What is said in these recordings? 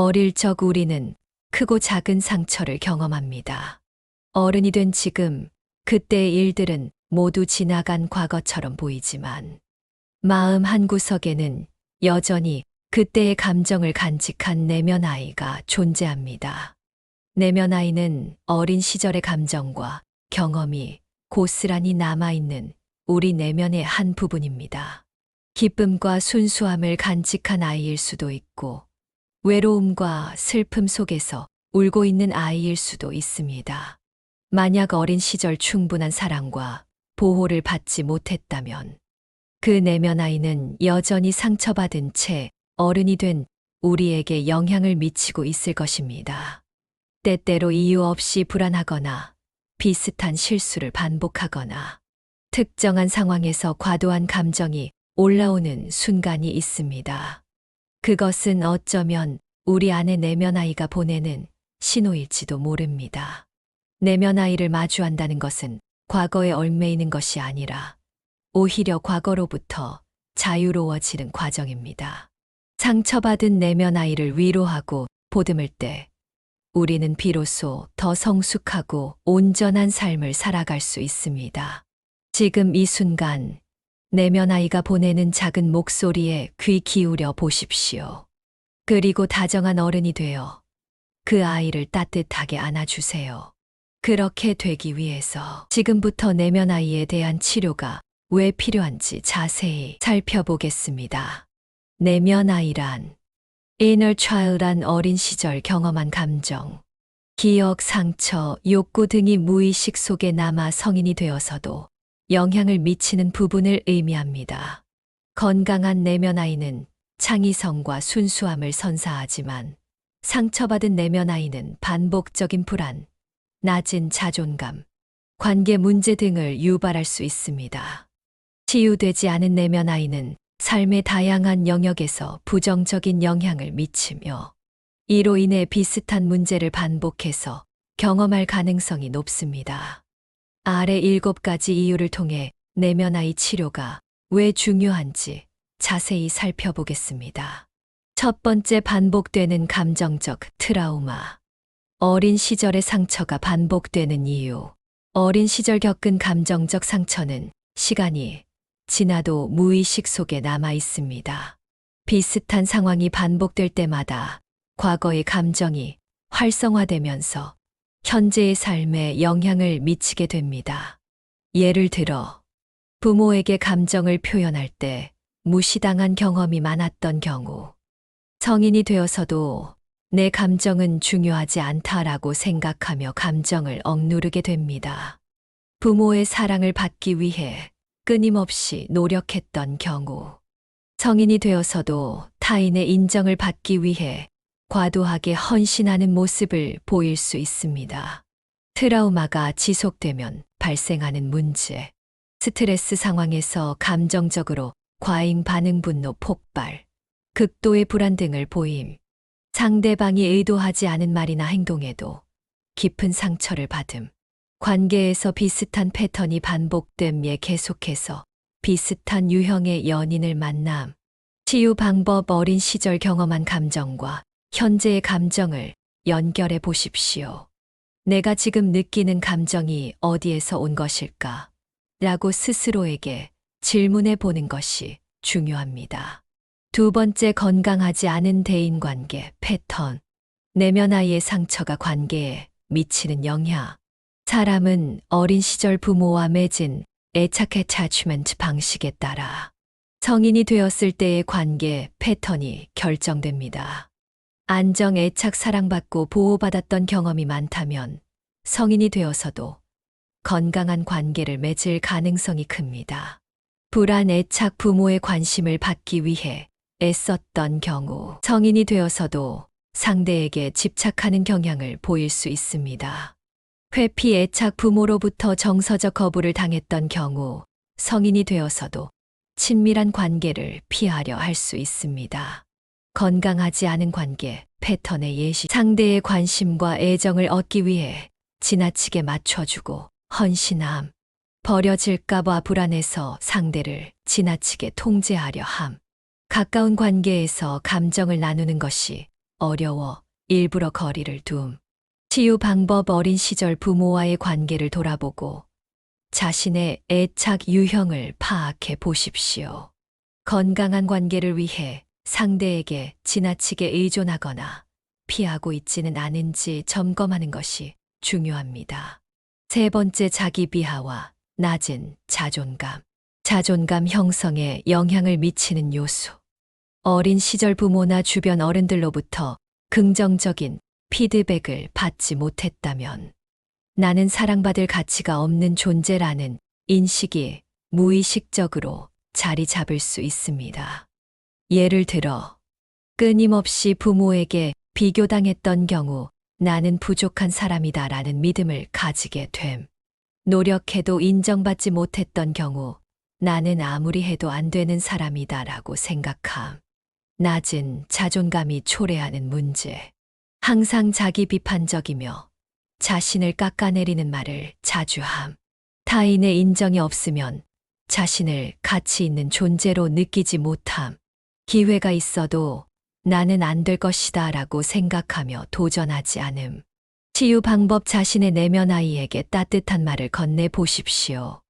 어릴 적 우리는 크고 작은 상처를 경험합니다. 어른이 된 지금 그때의 일들은 모두 지나간 과거처럼 보이지만 마음 한구석에는 여전히 그때의 감정을 간직한 내면 아이가 존재합니다. 내면 아이는 어린 시절의 감정과 경험이 고스란히 남아있는 우리 내면의 한 부분입니다. 기쁨과 순수함을 간직한 아이일 수도 있고, 외로움과 슬픔 속에서 울고 있는 아이일 수도 있습니다. 만약 어린 시절 충분한 사랑과 보호를 받지 못했다면, 그 내면 아이는 여전히 상처받은 채 어른이 된 우리에게 영향을 미치고 있을 것입니다. 때때로 이유 없이 불안하거나 비슷한 실수를 반복하거나 특정한 상황에서 과도한 감정이 올라오는 순간이 있습니다. 그것은 어쩌면 우리 안의 내면 아이가 보내는 신호일지도 모릅니다. 내면 아이를 마주한다는 것은 과거에 얽매이는 것이 아니라 오히려 과거로부터 자유로워지는 과정입니다. 상처받은 내면 아이를 위로하고 보듬을 때 우리는 비로소 더 성숙하고 온전한 삶을 살아갈 수 있습니다. 지금 이 순간 내면 아이가 보내는 작은 목소리에 귀 기울여 보십시오. 그리고 다정한 어른이 되어 그 아이를 따뜻하게 안아주세요. 그렇게 되기 위해서 지금부터 내면 아이에 대한 치료가 왜 필요한지 자세히 살펴보겠습니다. 내면 아이란 inner child란 어린 시절 경험한 감정, 기억, 상처, 욕구 등이 무의식 속에 남아 성인이 되어서도 영향을 미치는 부분을 의미합니다. 건강한 내면 아이는 창의성과 순수함을 선사하지만 상처받은 내면 아이는 반복적인 불안, 낮은 자존감, 관계 문제 등을 유발할 수 있습니다. 치유되지 않은 내면 아이는 삶의 다양한 영역에서 부정적인 영향을 미치며 이로 인해 비슷한 문제를 반복해서 경험할 가능성이 높습니다. 아래 일곱 가지 이유를 통해 내면 아이 치료가 왜 중요한지 자세히 살펴보겠습니다. 첫 번째 반복되는 감정적 트라우마. 어린 시절의 상처가 반복되는 이유. 어린 시절 겪은 감정적 상처는 시간이 지나도 무의식 속에 남아 있습니다. 비슷한 상황이 반복될 때마다 과거의 감정이 활성화되면서 현재의 삶에 영향을 미치게 됩니다. 예를 들어, 부모에게 감정을 표현할 때 무시당한 경험이 많았던 경우, 성인이 되어서도 내 감정은 중요하지 않다라고 생각하며 감정을 억누르게 됩니다. 부모의 사랑을 받기 위해 끊임없이 노력했던 경우, 성인이 되어서도 타인의 인정을 받기 위해 과도하게 헌신하는 모습을 보일 수 있습니다. 트라우마가 지속되면 발생하는 문제. 스트레스 상황에서 감정적으로 과잉 반응 분노 폭발, 극도의 불안 등을 보임. 상대방이 의도하지 않은 말이나 행동에도 깊은 상처를 받음. 관계에서 비슷한 패턴이 반복됨에 계속해서 비슷한 유형의 연인을 만남. 치유 방법 어린 시절 경험한 감정과 현재의 감정을 연결해 보십시오. 내가 지금 느끼는 감정이 어디에서 온 것일까? 라고 스스로에게 질문해 보는 것이 중요합니다. 두 번째 건강하지 않은 대인 관계 패턴. 내면 아이의 상처가 관계에 미치는 영향. 사람은 어린 시절 부모와 맺은 애착 애차치먼트 방식에 따라 성인이 되었을 때의 관계 패턴이 결정됩니다. 안정 애착 사랑받고 보호받았던 경험이 많다면 성인이 되어서도 건강한 관계를 맺을 가능성이 큽니다. 불안 애착 부모의 관심을 받기 위해 애썼던 경우 성인이 되어서도 상대에게 집착하는 경향을 보일 수 있습니다. 회피 애착 부모로부터 정서적 거부를 당했던 경우 성인이 되어서도 친밀한 관계를 피하려 할 수 있습니다. 건강하지 않은 관계, 패턴의 예시, 상대의 관심과 애정을 얻기 위해 지나치게 맞춰주고 헌신함, 버려질까봐 불안해서 상대를 지나치게 통제하려 함, 가까운 관계에서 감정을 나누는 것이 어려워 일부러 거리를 둠. 치유 방법 어린 시절 부모와의 관계를 돌아보고 자신의 애착 유형을 파악해 보십시오. 건강한 관계를 위해 상대에게 지나치게 의존하거나 피하고 있지는 않은지 점검하는 것이 중요합니다. 세 번째 자기 비하와 낮은 자존감. 자존감 형성에 영향을 미치는 요소. 어린 시절 부모나 주변 어른들로부터 긍정적인 피드백을 받지 못했다면 나는 사랑받을 가치가 없는 존재라는 인식이 무의식적으로 자리 잡을 수 있습니다. 예를 들어, 끊임없이 부모에게 비교당했던 경우 나는 부족한 사람이다 라는 믿음을 가지게 됨. 노력해도 인정받지 못했던 경우 나는 아무리 해도 안 되는 사람이다 라고 생각함. 낮은 자존감이 초래하는 문제. 항상 자기 비판적이며 자신을 깎아내리는 말을 자주 함. 타인의 인정이 없으면 자신을 가치 있는 존재로 느끼지 못함. 기회가 있어도 나는 안 될 것이다 라고 생각하며 도전하지 않음. 치유 방법 자신의 내면 아이에게 따뜻한 말을 건네 보십시오.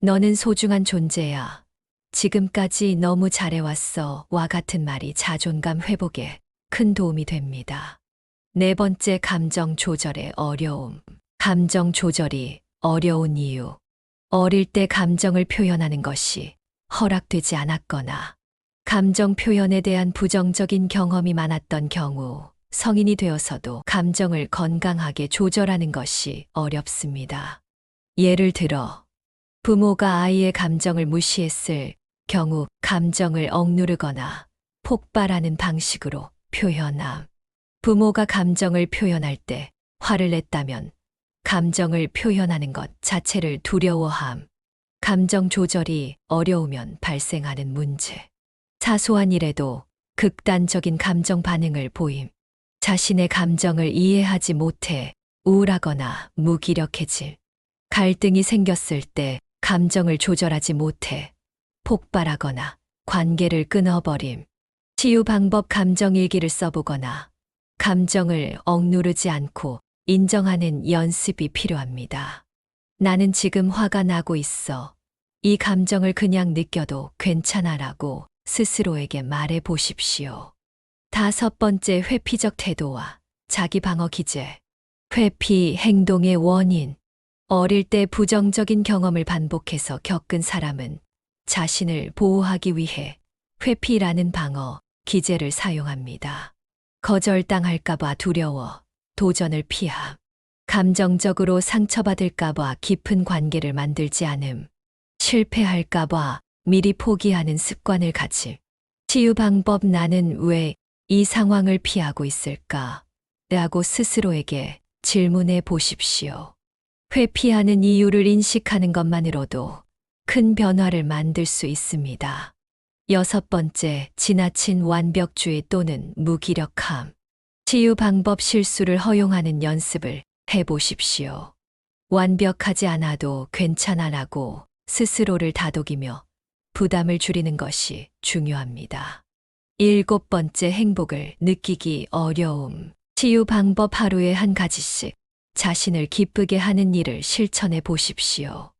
너는 소중한 존재야. 지금까지 너무 잘해왔어. 와 같은 말이 자존감 회복에 큰 도움이 됩니다. 네 번째 감정 조절의 어려움. 감정 조절이 어려운 이유. 어릴 때 감정을 표현하는 것이 허락되지 않았거나 감정 표현에 대한 부정적인 경험이 많았던 경우 성인이 되어서도 감정을 건강하게 조절하는 것이 어렵습니다. 예를 들어 부모가 아이의 감정을 무시했을 경우 감정을 억누르거나 폭발하는 방식으로 표현함. 부모가 감정을 표현할 때 화를 냈다면 감정을 표현하는 것 자체를 두려워함. 감정 조절이 어려우면 발생하는 문제. 사소한 일에도 극단적인 감정 반응을 보임. 자신의 감정을 이해하지 못해 우울하거나 무기력해짐. 갈등이 생겼을 때 감정을 조절하지 못해 폭발하거나 관계를 끊어버림. 치유 방법 감정 일기를 써보거나 감정을 억누르지 않고 인정하는 연습이 필요합니다. 나는 지금 화가 나고 있어. 이 감정을 그냥 느껴도 괜찮아라고 스스로에게 말해 보십시오. 다섯 번째 회피적 태도와 자기 방어 기제. 회피 행동의 원인. 어릴 때 부정적인 경험을 반복해서 겪은 사람은 자신을 보호하기 위해 회피라는 방어 기제를 사용합니다. 거절당할까봐 두려워 도전을 피함. 감정적으로 상처받을까봐 깊은 관계를 만들지 않음. 실패할까봐 미리 포기하는 습관을 가짐. 치유 방법 나는 왜 이 상황을 피하고 있을까? 라고 스스로에게 질문해 보십시오. 회피하는 이유를 인식하는 것만으로도 큰 변화를 만들 수 있습니다. 여섯 번째, 지나친 완벽주의 또는 무기력함. 치유 방법 실수를 허용하는 연습을 해 보십시오. 완벽하지 않아도 괜찮아라고 스스로를 다독이며 부담을 줄이는 것이 중요합니다. 일곱 번째 행복을 느끼기 어려움. 치유 방법 하루에 한 가지씩 자신을 기쁘게 하는 일을 실천해 보십시오.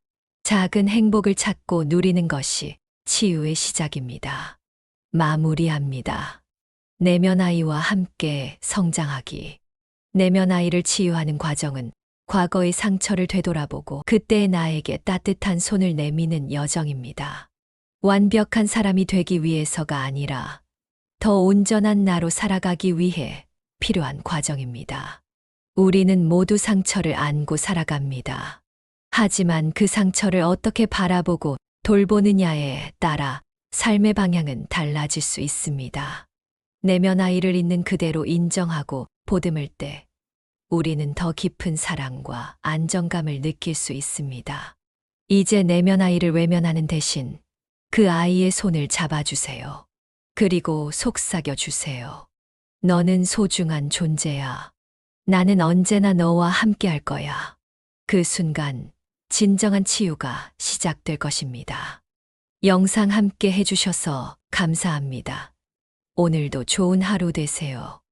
작은 행복을 찾고 누리는 것이 치유의 시작입니다. 마무리합니다. 내면 아이와 함께 성장하기. 내면 아이를 치유하는 과정은 과거의 상처를 되돌아보고 그때의 나에게 따뜻한 손을 내미는 여정입니다. 완벽한 사람이 되기 위해서가 아니라 더 온전한 나로 살아가기 위해 필요한 과정입니다. 우리는 모두 상처를 안고 살아갑니다. 하지만 그 상처를 어떻게 바라보고 돌보느냐에 따라 삶의 방향은 달라질 수 있습니다. 내면 아이를 있는 그대로 인정하고 보듬을 때 우리는 더 깊은 사랑과 안정감을 느낄 수 있습니다. 이제 내면 아이를 외면하는 대신 그 아이의 손을 잡아주세요. 그리고 속삭여 주세요. 너는 소중한 존재야. 나는 언제나 너와 함께 할 거야. 그 순간 진정한 치유가 시작될 것입니다. 영상 함께 해주셔서 감사합니다. 오늘도 좋은 하루 되세요.